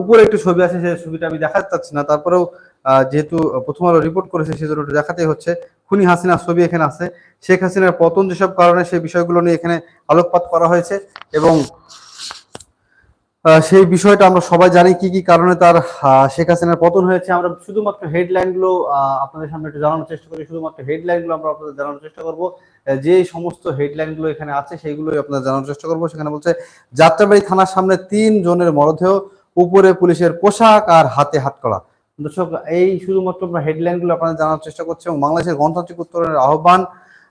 উপরে একটু ছবি আছে সেই ছবিটা আমি দেখাতে চাচ্ছি না। তারপরেও যেহেতু প্রথম আলো রিপোর্ট করেছে, সেজন্য দেখাতেই হচ্ছে। খুনি হাসিনার ছবি এখানে আছে। শেখ হাসিনার পতন যেসব কারণে সেই বিষয়গুলো নিয়ে এখানে আলোকপাত করা হয়েছে এবং সেই বিষয়টা আমরা সবাই জানি কি কি কারণে তার শেখ হাসিনার পতন হয়েছে। আমরা শুধুমাত্র হেডলাইনগুলো আপনাদের সামনে একটু জানানোর চেষ্টা করি। শুধুমাত্র হেডলাইনগুলো আমরা আপনাদের জানানোর চেষ্টা করব। যে সমস্ত হেডলাইনগুলো এখানে আছে সেইগুলোই আপনাদের জানানোর চেষ্টা করব। সেখানে বলছে যাত্রাবাড়ি থানার সামনে তিন জনের মরদেহ উপরে পুলিশের পোশাক আর হাতে হাত করা দর্শক এই শুধুমাত্র আমরা হেডলাইনগুলো আপনাদের জানার চেষ্টা করছি এবং বাংলাদেশের গণতান্ত্রিক উত্তরণের আহ্বান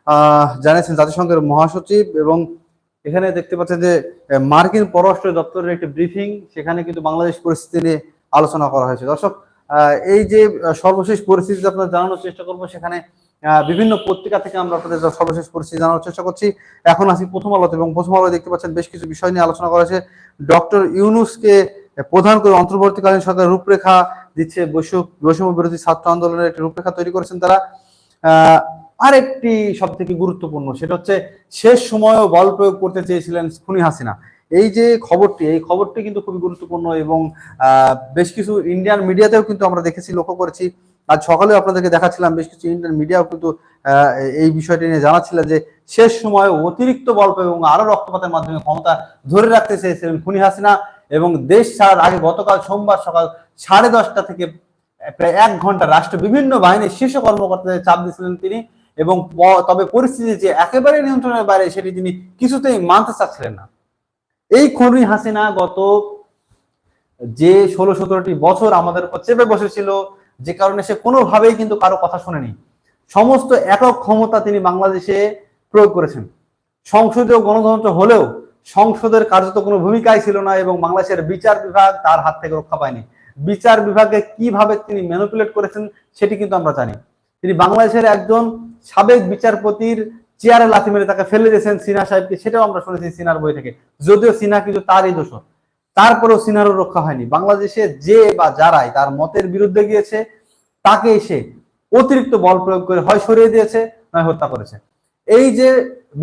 আহ, জানিয়েছেন জাতিসংঘের মহাসচিব এবং এখানে দেখতে পাচ্ছেন যে মার্কিন পররাষ্ট্র দপ্তরের একটি ব্রিফিং, সেখানে কিন্তু বাংলাদেশ পরিস্থিতি নিয়ে আলোচনা করা হয়েছে। দর্শক এই যে সর্বশেষ পরিস্থিতি আপনার জানানোর চেষ্টা করব, সেখানে বিভিন্ন পত্রিকা থেকে আমরা আপনাদের সর্বশেষ পরিস্থিতি জানানোর চেষ্টা করছি। এখন আসি প্রথম আলোতে এবং প্রথম আলোয় দেখতে পাচ্ছেন বেশ কিছু বিষয় নিয়ে আলোচনা করা হয়েছে। ডক্টর ইউনুসকে প্রধান করে অন্তর্বর্তীকালীন সরকার রূপরেখা দিচ্ছে বৈষম্য বিরোধী ছাত্র আন্দোলনের একটি রূপরেখা তৈরি করেছেন তারা। আরেকটি সব থেকে গুরুত্বপূর্ণ, সেটা হচ্ছে শেষ সময়েও বল প্রয়োগ করতে চেয়েছিলেন খুনি হাসিনা। এই যে খবরটি, এই খবরটি কিন্তু খুবই গুরুত্বপূর্ণ এবং বেশ কিছু ইন্ডিয়ান মিডিয়াতেও কিন্তু আমরা দেখেছি, লক্ষ্য করেছি। আজ সকালেও আপনাদেরকে দেখাচ্ছিলাম, বেশ কিছু ইন্ডিয়ান মিডিয়াও কিন্তু এই বিষয়টি নিয়ে জানাচ্ছিলেন যে শেষ সময়ে অতিরিক্ত প্রয়োগ এবং আরও রক্তপাতের মাধ্যমে ক্ষমতা ধরে রাখতে চেয়েছিলেন খুনি হাসিনা এবং দেশ ছাড়ার আগে গতকাল সোমবার সকাল সাড়ে দশটা থেকে প্রায় এক ঘণ্টা রাষ্ট্র বিভিন্ন বাহিনীর শীর্ষ কর্মকর্তাদের চাপ দিয়েছিলেন তিনি। এবং তবে পরিস্থিতি যে একেবারে নিয়ন্ত্রণের বাইরে সেটি তিনি কিছুতেই মানতে চাচ্ছিলেন না। এই খুনি হাসিনা গত যে ষোলো সতেরোটি বছর আমাদের উপর চেপে বসেছিল, যে কারণে সে কোনোভাবেই কিন্তু কারও কথা শোনেনি। সমস্ত একক ক্ষমতা তিনি বাংলাদেশে প্রয়োগ করেছেন। সংসদীয় গণতন্ত্র হলেও সংসদের কার্যত কোনো ভূমিকাই ছিল না এবং বাংলাদেশের বিচার বিভাগ তার হাত থেকে রক্ষা পায়নি। বিচার বিভাগে কীভাবে তিনি ম্যানুপুলেট করেছেন সেটি কিন্তু আমরা জানি। তিনি বাংলাদেশের একজন সাবেক বিচারপতির চেয়ারে লাথি মেরে তাকে ফেলে দিয়েছেন সিনহা সাহেবকে। সেটাও আমরা শুনেছি সিনহার বই থেকে। যদিও সিনহা কিন্তু তারই দোষ তারপরেও সিনহারও রক্ষা হয়নি। বাংলাদেশে যে বা যারাই তার মতের বিরুদ্ধে গিয়েছে, তাকে এসে অতিরিক্ত বল প্রয়োগ করে হয় সরিয়ে দিয়েছে, নয় হত্যা করেছে। এই যে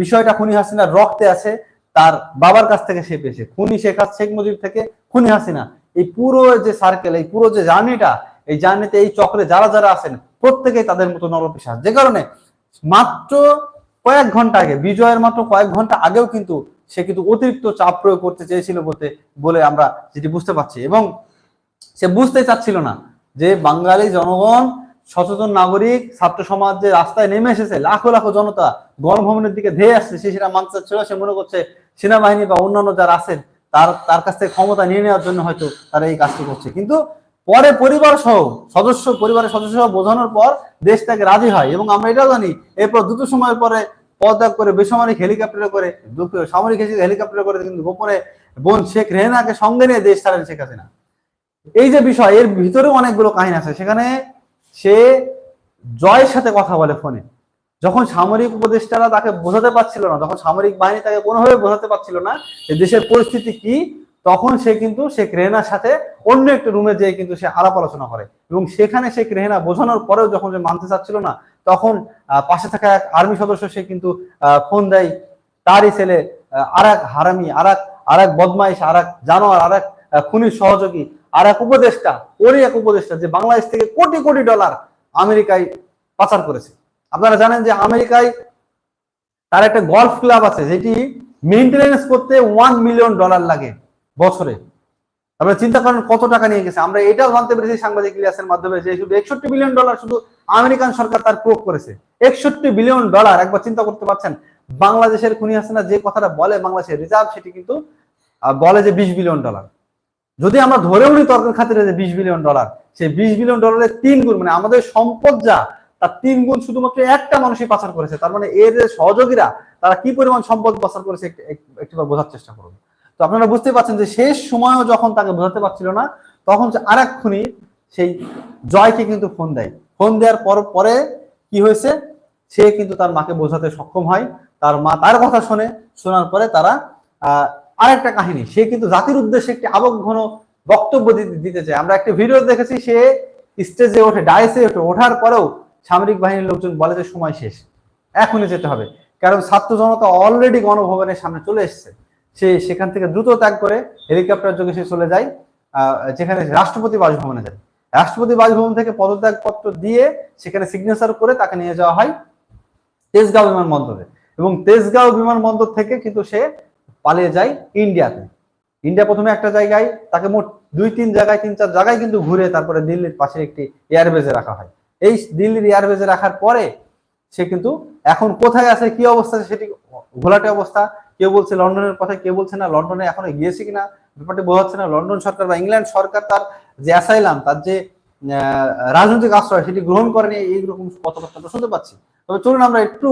বিষয়টা খুনি হাসিনার রক্তে আছে, তার বাবার কাছ থেকে সে পেয়েছে। খুনি শেখ শেখ মুজিব থেকে খুনি হাসিনা। এই পুরো যে সার্কেল এই পুরো যে জার্নিটা এই জার্নিতে এই চক্রে যারা যারা আছেন প্রত্যেকেই তাদের মতো নরপিসার যে কারণে মাত্র কয়েক ঘণ্টা আগে, বিজয়ের মাত্র কয়েক ঘণ্টা আগেও কিন্তু সে কিন্তু অতিরিক্ত চাপ প্রয়োগ করতে চেয়েছিল বলতে, বলে আমরা যেটি বুঝতে পারছি। এবং সে বুঝতে চাচ্ছিল না যে বাঙালি জনগণ, সচেতন নাগরিক, ছাত্র সমাজ যে রাস্তায় নেমে এসেছে, লাখো লাখো জনতা গণভবনের দিকে ধেয়ে আসছে, সে সেটা মানতে চাচ্ছিল সে মনে করছে সেনাবাহিনী বা অন্যান্য যারা আছেন, তার তার কাছ থেকে ক্ষমতা নিয়ে নেওয়ার জন্য হয়তো তারা এই কাজটি করছে। কিন্তু পরে পরিবার সহ, সদস্য, পরিবারের সদস্য সহ বোঝানোর পর দেশ তাকে রাজি হয় এবং আমরা এটাও জানি, এরপর দ্রুত সময়ের পরে পদত্যাগ করে বেসামরিক হেলিকপ্টারে করে সামরিক হেলিকপ্টারে করে কিন্তু গোপনে বোন শেখ রেহেনাকে সঙ্গে নিয়ে দেশ ছাড়েন শেখ হাসিনা। এই যে বিষয়, এর ভিতরেও অনেকগুলো কাহিনী আছে। সেখানে সে জয়ের সাথে কথা বলে ফোনে। যখন সামরিক উপদেষ্টারা তাকে বোঝাতে পারছিল না যখন সামরিক বাহিনী তাকে কোনোভাবে বোঝাতে পারছিল না যে দেশের পরিস্থিতি কি তখন সে কিন্তু শেখ রেহেনার সাথে অন্য একটি রুমে যেয়ে কিন্তু সে আলাপ আলোচনা করে। এবং সেখানে শেখ রেহেনা বোঝানোর পরেও যখন সে মানতে চাচ্ছিল না, তখন পাশে থাকা এক আর্মি সদস্য সে কিন্তু ফোন দেয়, তারই ছেলে আর এক হারামি আর এক আর এক বদমাইশ আর এক জানোয়ার আর এক খুনির সহযোগী আর এক উপদেষ্টা, ওরই এক উপদেষ্টা যে বাংলাদেশ থেকে কোটি কোটি ডলার আমেরিকায় পাচার করেছে। আপনারা জানেন যে আমেরিকায় তার একটা গলফ ক্লাব আছে, যেটি মেনটেনেন্স করতে ওয়ান মিলিয়ন ডলার লাগে। বছরে। আপনারা চিন্তা করেন কত টাকা নিয়ে গেছে। আমরা এটাও জানতে পেরেছি সাংবাদিক ইলিয়াসের মাধ্যমে যে শুধু একষট্টি বিলিয়ন ডলার শুধু আমেরিকান সরকার তার প্রয়োগ করেছে। একষট্টি বিলিয়ন ডলার, একবার চিন্তা করতে পারছেন? বাংলাদেশের খুনি হাসিনা যে কথাটা বলে, বাংলাদেশের রিজার্ভ সেটি কিন্তু বলে যে বিশ বিলিয়ন ডলার। যদি আমরা ধরেও নিই তর্কের খাতিরে যে বিশ বিলিয়ন ডলার, সেই বিশ বিলিয়ন ডলারের তিন গুণ মানে আমাদের সম্পদ যা, তার তিন গুণ শুধুমাত্র একটা মানুষই পাচার করেছে। তার মানে এর যে সহযোগীরা, তারা কি পরিমাণ সম্পদ পাচার করেছে, একটু- একটু- একটিবার বোঝার চেষ্টা করুন। তো আপনারা বুঝতে পারছেন যে শেষ সময়ও যখন তাকে বোঝাতে পারছিল না তখন আর এক খুনি সেই জয়কে কিন্তু ফোন দেয়। ফোন দেওয়ার পর পরে কি হয়েছে? সে কিন্তু তার মাকে বোঝাতে সক্ষম হয়। তার মা তার কথা শুনে। শোনার পরে তারা আহ, আরেকটা কাহিনী। সে কিন্তু জাতির উদ্দেশ্যে একটি আবেগঘন বক্তব্য দিতে চায়। আমরা একটা ভিডিও দেখেছি সে স্টেজে ওঠে ডাইসে ওঠে। ওঠার পরেও সামরিক বাহিনীর লোকজন বলে যে সময় শেষ। এখনই যেতে হবে। কারণ ছাত্র জনতা অলরেডি গণভবনের সামনে চলে এসেছে। সে সেখান থেকে দ্রুত ত্যাগ করে হেলিকপ্টার যোগে সে চলে যায় যেখানে রাষ্ট্রপতি বাসভবনে যায়। রাষ্ট্রপতি বাসভবন থেকে পদত্যাগপত্র দিয়ে সেখানে সিগনেচার করে তাকে নিয়ে যাওয়া হয় তেজগাঁও বিমানবন্দরে। এবং তেজগাঁও বিমানবন্দর থেকে কিন্তু সে পালিয়ে যায় ইন্ডিয়াতে। ইন্ডিয়া প্রথমে একটা জায়গায়, তাকে মোট দুই, তিন জায়গায়, তিন, চার জায়গায় কিন্তু ঘুরে তারপরে দিল্লির পাশে একটি এয়ারবেজে রাখা হয়। এই দিল্লির এয়ারবেজে রাখার পরে সে কিন্তু এখন কোথায় আছে, কি অবস্থা সেটি ঘোলাটে অবস্থা। কেউ বলছে লন্ডনের কথা কেউ বলছে না লন্ডনে এখনও গিয়েছে কিনা, ব্যাপারটি বোঝা যাচ্ছে না। লন্ডন সরকার বা ইংল্যান্ড সরকার তার যে অ্যাসাইলাম, তার যে রাজনৈতিক আশ্রয়, সেটি গ্রহণ করেনি এইরকম কথাবার্তা শুনতে পাচ্ছি। তবে চলুন আমরা একটু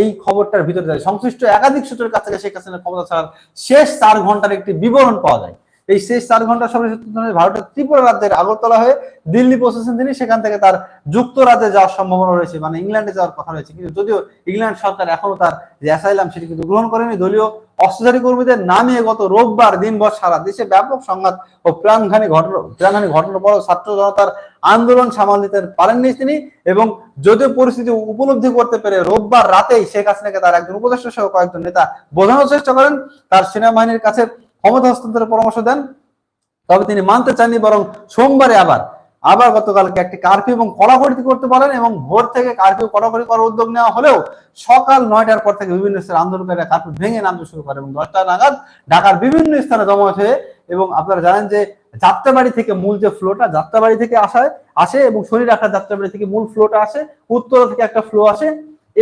এই খবরটার ভিতরে যাই। সংশ্লিষ্ট একাধিক সূত্রের কাছ থেকে শেখ হাসিনার ক্ষমতা ছাড়ার শেষ চার ঘণ্টার একটি বিবরণ পাওয়া যায়। এই শেষ চার ঘণ্টা সময় ভারতের ত্রিপুরা রাজ্যের আগরতলা হয়ে দিল্লি পৌঁছেছেন তিনি, সেখান থেকে তার যুক্তরাজ্যে যাওয়ার সম্ভাবনা রয়েছে মানে ইংল্যান্ডে যাওয়ার কথা রয়েছে। কিন্তু যদিও ইংল্যান্ড সরকার এখনও তার যে অ্যাসাইলাম সেটি কিন্তু গ্রহণ করেনি, দলীয় অস্ত্রধারী কর্মীদের নামিয়ে গত রোববার দিনভর সারা দেশে ব্যাপক সংঘাত ও প্রাণঘানী ঘটনা প্রাণহানি ঘটনার পর ছাত্র জনতার আন্দোলন সামাল দিতে পারেননি তিনি এবং যদিও পরিস্থিতি উপলব্ধি করতে পেরে রোববার রাতেই শেখ হাসিনাকে তার একজন উপদেষ্টা সহ কয়েকজন নেতা বোঝানোর চেষ্টা করেন। তার সেনাবাহিনীর কাছে ক্ষমতা হস্তান্তরের পরামর্শ দেন, তবে তিনি মানতে চাননি বরং সোমবারে আবার আবার গতকালকে একটি কারফিউ এবং কড়াকড়ি করতে পারেন এবং ভোর থেকে কারফিউ কড়াকড়ি করার উদ্যোগ নেওয়া হলেও সকাল নয়টার পর থেকে বিভিন্ন স্থানে আন্দোলনকারীরা কারফিউ ভেঙে নামতে শুরু করে এবং দশটা নাগাদ ঢাকার বিভিন্ন স্থানে জমায়েত হয়ে এবং আপনারা জানেন যে যাত্রাবাড়ি থেকে মূল যে ফ্লোটা যাত্রাবাড়ি থেকে আসায়, আসে এবং শনি রাখার যাত্রাবাড়ি থেকে মূল ফ্লোটা আসে, উত্তর থেকে একটা ফ্লো আসে,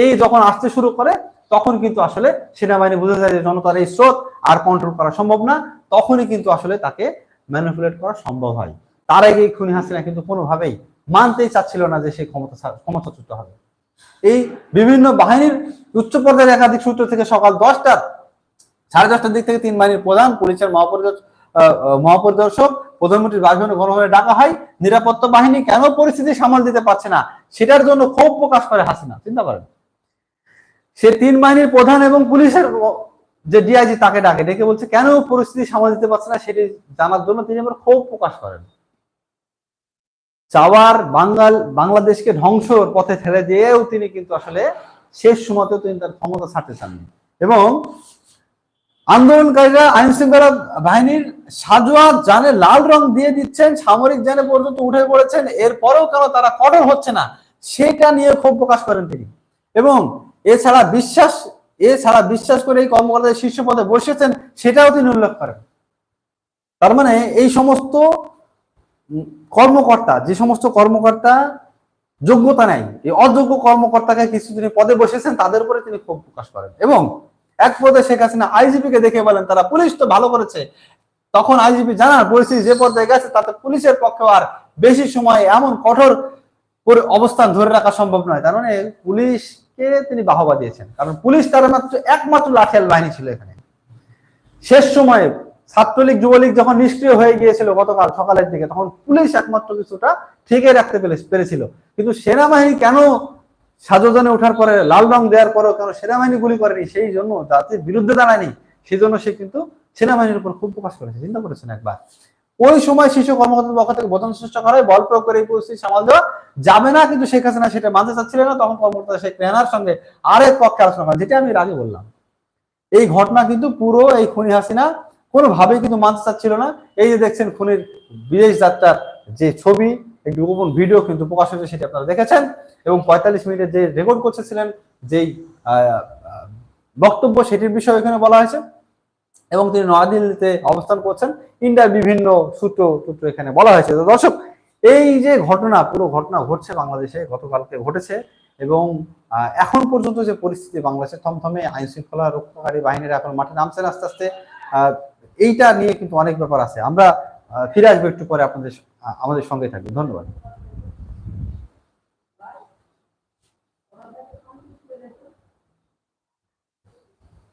এই যখন আসতে শুরু করে তখন কিন্তু আসলে সেনাবাহিনী বুঝে যায় যে জনতার এই স্রোত আর কন্ট্রোল করা সম্ভব না, তখনই কিন্তু আসলে তাকে ম্যানিপুলেট করা সম্ভব হয়। তার আগে খুনি হাসিনা কিন্তু কোনোভাবেই মানতেই চাচ্ছিল না যে সে ক্ষমতা ক্ষমতাচ্যুত হবে। এই বিভিন্ন বাহিনীর উচ্চ পর্যায়ের একাধিক সূত্র থেকে সকাল দশটার সাড়ে দশটার দিক থেকে তিন বাহিনীর প্রধান, পুলিশের মহাপরিদর্শক মহাপরিদর্শক, প্রধানমন্ত্রীর বাসভবনে গণভাবে ডাকা হয়। নিরাপত্তা বাহিনী কেন পরিস্থিতি সামাল দিতে পারছে না, সেটার জন্য ক্ষোভ প্রকাশ করে হাসিনা, চিন্তা করেন। সে তিন বাহিনীর প্রধান এবং পুলিশের যে ডিআইজি তাকে ডাকে, ডেকে বলছে, কেন পরিস্থিতি সামাল দিতে পারছে না? সেটি জানার জন্য তিনি আবার ক্ষোভ প্রকাশ করেন। চাওয়ার বাঙ্গাল, বাংলাদেশকে ধ্বংসর পথে ঠেলে দিয়েও তিনি কিন্তু আসলে শেষ সময়তেও তিনি তার ক্ষমতা ছাড়তে চাননি। এবং আন্দোলনকারীরা আইন শৃঙ্খলা বাহিনীর সাজোয়াত জানে লাল রং দিয়ে দিচ্ছেন, সামরিক জানে পর্যন্ত উঠে পড়েছেন, এরপরেও কেন তারা কঠোর হচ্ছে না, সেটা নিয়ে ক্ষোভ প্রকাশ করেন তিনি। এবং এছাড়া বিশ্বাস এছাড়া বিশ্বাস করে এই কর্মকর্তাদের শীর্ষ পদে বসেছেন, সেটাও তিনি উল্লেখ করেন। তার মানে এই সমস্ত কর্মকর্তা, যে সমস্ত কর্মকর্তা যোগ্যতা নাই, এই অযোগ্য কর্মকর্তাকে কিছু তিনি পদে বসেছেন, তাদের উপরে তিনি ক্ষোভ প্রকাশ করেন। এবং এক পদে শেখ হাসিনা আইজিপি কে দেখে বলেন, তারা পুলিশ তো ভালো করেছে। তখন আইজিপি জানান, পরিস্থিতি যে পর্যায়ে গেছে, তাতে পুলিশের পক্ষে আর বেশি সময় এমন কঠোর অবস্থান ধরে রাখা সম্ভব নয়। তার মানে পুলিশকে তিনি বাহবা দিয়েছেন? কারণ পুলিশ তার মাত্র একমাত্র লাঠিয়াল বাহিনী ছিল এখানে। শেষ সময়ে ছাত্রলীগ, যুবলীগ যখন নিষ্ক্রিয় হয়ে গিয়েছিল গতকাল সকালের দিকে, তখন পুলিশ একমাত্র কিছুটা ঠিকই রাখতে পেরে- পেরেছিল। কিন্তু সেনাবাহিনী কেন সাজোজনে ওঠার পরে, লাল রং দেওয়ার পরেও কেন সেনাবাহিনী গুলি করেনি, সেই জন্য জাতির বিরুদ্ধে দাঁড়ায়নি, সেই জন্য সে কিন্তু সেনাবাহিনীর উপর খুব প্রকাশ করেছে। চিন্তা করেছেন একবার? ওই সময় শিশু কর্মকর্তার পক্ষ থেকে বোঝানোর চেষ্টা করা হয়, বল প্রয়োগ করে এই পরিস্থিতি সামাল দেওয়া যাবে না, কিন্তু শেখ হাসিনা সেটা মানতে চাচ্ছিলেন না, তখন কর্মকর্তা শেখ রেহানার সঙ্গে আরেক পক্ষে আলোচনা করেন, যেটা আমি আগে বললাম। এই ঘটনা কিন্তু পুরো এই খুনি হাসিনা কোনোভাবেই কিন্তু মানতে চাচ্ছিল না। এই যে দেখছেন খুনির বিদেশ যাত্রার যে ছবি, একটি গোপন ভিডিও কিন্তু প্রকাশ হয়েছে, সেটা আপনারা দেখেছেন। এবং পঁয়তাল্লিশ মিনিটে যে রেকর্ড করতেছিলেন, যেই বক্তব্য, সেটির বিষয়ে এখানে বলা হয়েছে। এবং তিনি নয়াদিল্লিতে অবস্থান করছেন। ইন্ডিয়ার বিভিন্ন সূত্র সূত্র এখানে বলা হয়েছে। তো দর্শক, এই যে ঘটনা, পুরো ঘটনা ঘটছে বাংলাদেশে, গতকালকে ঘটেছে এবং এখন পর্যন্ত যে পরিস্থিতি বাংলাদেশে থমথমে আইন শৃঙ্খলা রক্ষাকারী বাহিনীরা এখন মাঠে নামছেন আস্তে আস্তে। এইটা নিয়ে কিন্তু অনেক ব্যাপার আছে। আমরা ফিরে আসব একটু পরে আপনাদের আমাদের সঙ্গে থাকবে। ধন্যবাদ।